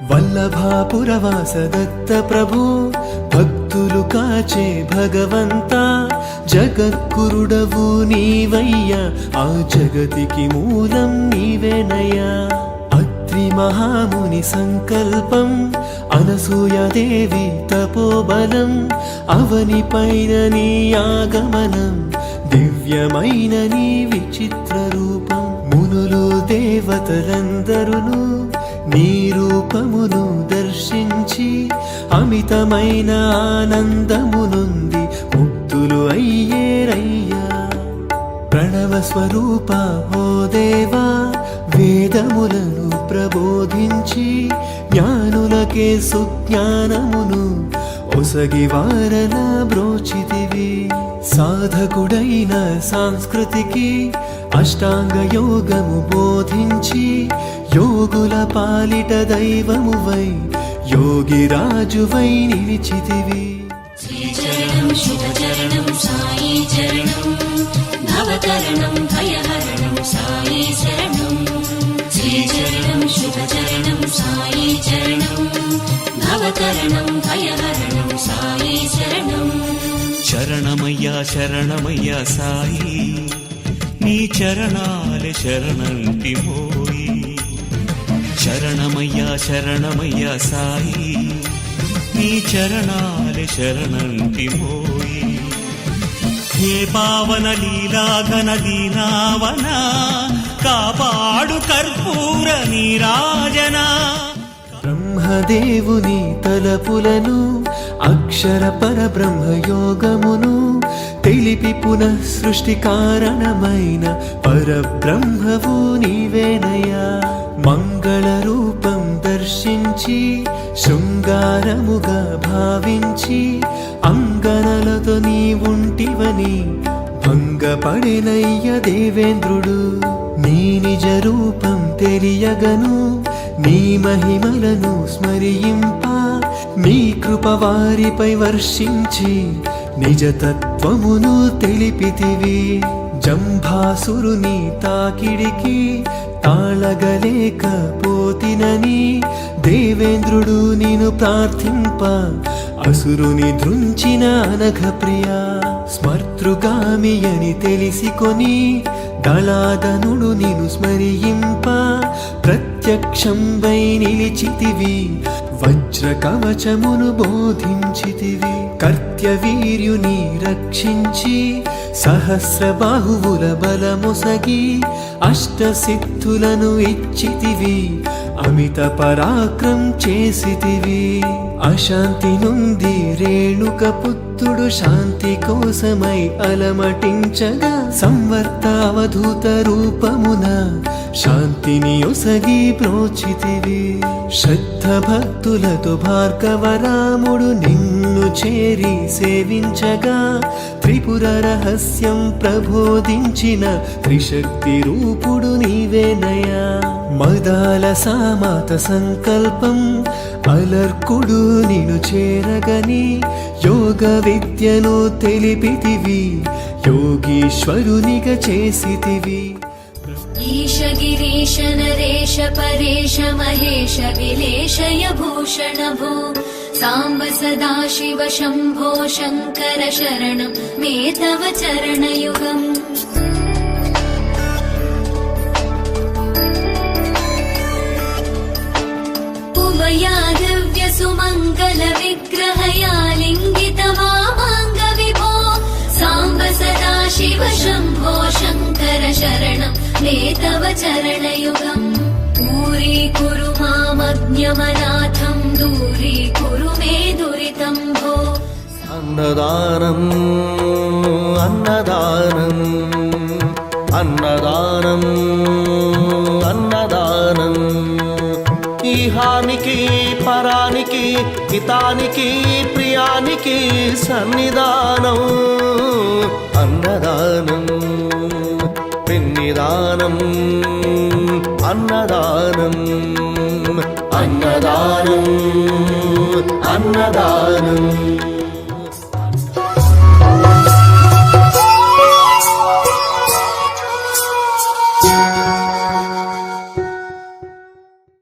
వల్లభాపురవాస దత్త ప్రభు భక్తులు కాచే భగవంత జగద్గురుడవు నీవయ్యా ఆ జగతికి మూలం నీవేనయ్యా అత్రి మహాముని సంకల్పం అనసూయదేవి తపోబలం అవని పైన నీ ఆగమనం దివ్యమైన నీ విచిత్ర రూపం. మునులు దేవతలందరును నీ రూపమును దర్శించి అమితమైన ఆనందమునుంది ముక్తులు అయ్యేరయ్యా. ప్రణవ స్వరూప ఓ దేవా వేదములను ప్రబోధించి జ్ఞానులకే సుజ్ఞానమును ఒసగి వారల బ్రోచితివి. సాధకుడైన సంస్కృతికి అష్టాంగ యోగము బోధించి యోగుల పాలిట దైవమువై యోగిరాజువై నిలిచితివి. శ్రీచరణం శుభచరణం సాయి చరణం భవతరణం భయహరణం సాయి శరణం. శ్రీచరణం శుభచరణం సాయి చరణం భవతరణం భయహరణం సాయి శరణం. శరణమయ్యా శరణమయ్యా సాయి నీ చరణాలే శరణంటి మోయి శరణమయ్యా శరణమయ్యా సాయి. నీ చరణాలే శరణంటి మోయి. హే పావన లీలాగన దీనావన కాపాడు కర్పూర నీరాజనా. బ్రహ్మదేవుని తలపులను అక్షర పరబ్రహ్మ యోగమును తెలిపి పునః సృష్టి కారణమైన పరబ్రహ్మవు నీవేనయా మంగళ రూపం దర్శించి శృంగారముగా భావించి అంగనలతో నీ ఉంటివని భంగపడినయ్య దేవేంద్రుడు. నీ నిజ రూపం తెలియగను నీ మహిమలను స్మరింప నీ కృప వారిపై వర్షించి నిజతత్వమును తెలిపితివి. జంభాసురుని తాకిడికి తాళగలేకపోతినని దేవేంద్రుడు నేను ప్రార్థింప. అసురుని దృంచిన అనఘ ప్రియా స్మర్తృగామి అని తెలిసికొని దళాదనుడు నిను స్మరింప. ప్రత్యక్షంబై నిలిచితివి వజ్ర కవచమును బోధించితివి. కర్త్యవీర్యుని రక్షించి సహస్ర బాహువుల అష్ట అష్టసిద్ధులను ఇచ్చితివి అమిత పరాక్రం చేసితివి. అశాంతి నుండి రేణుక పుత్ర పుత్రుడు శాంతి కోసమై అలమటించగా సంవర్తావధూత రూపమున శాంతిని ఒసగి ప్రోచితివి శ్రద్ధ భక్తులతో భార్గవరాముడు నిన్ను చేరి సేవించగా త్రిపుర రహస్యం ప్రబోధించిన త్రిశక్తి రూపుడు నీవేనయా మదాల సామాత సంకల్పం అలర్కుడు నిను చేరగని యోగ విద్యను తెలిపితివి యోగీశ్వరునిగా చేసితివి. ఈశ గిరీశ నరేశ పరేశ మహేశ విలేశయ భూషణ భూ సాంబ సదాశివ శంభో శంకర శరణం మే తవ చరణయుగం. శంకర శరణం మే తవ చరణయుగం పూరీకురు మామజ్ఞమనాథం దూరీకురు మే దురితం భో అన్నదానం అన్నదానం అన్నదానం అన్నదానం ఈహానికి పరానికి హితానికి ప్రియానికి సన్నిధానం అన్నదానం. పిన్నిదానం అన్నదానం అన్నదానం అన్నదానం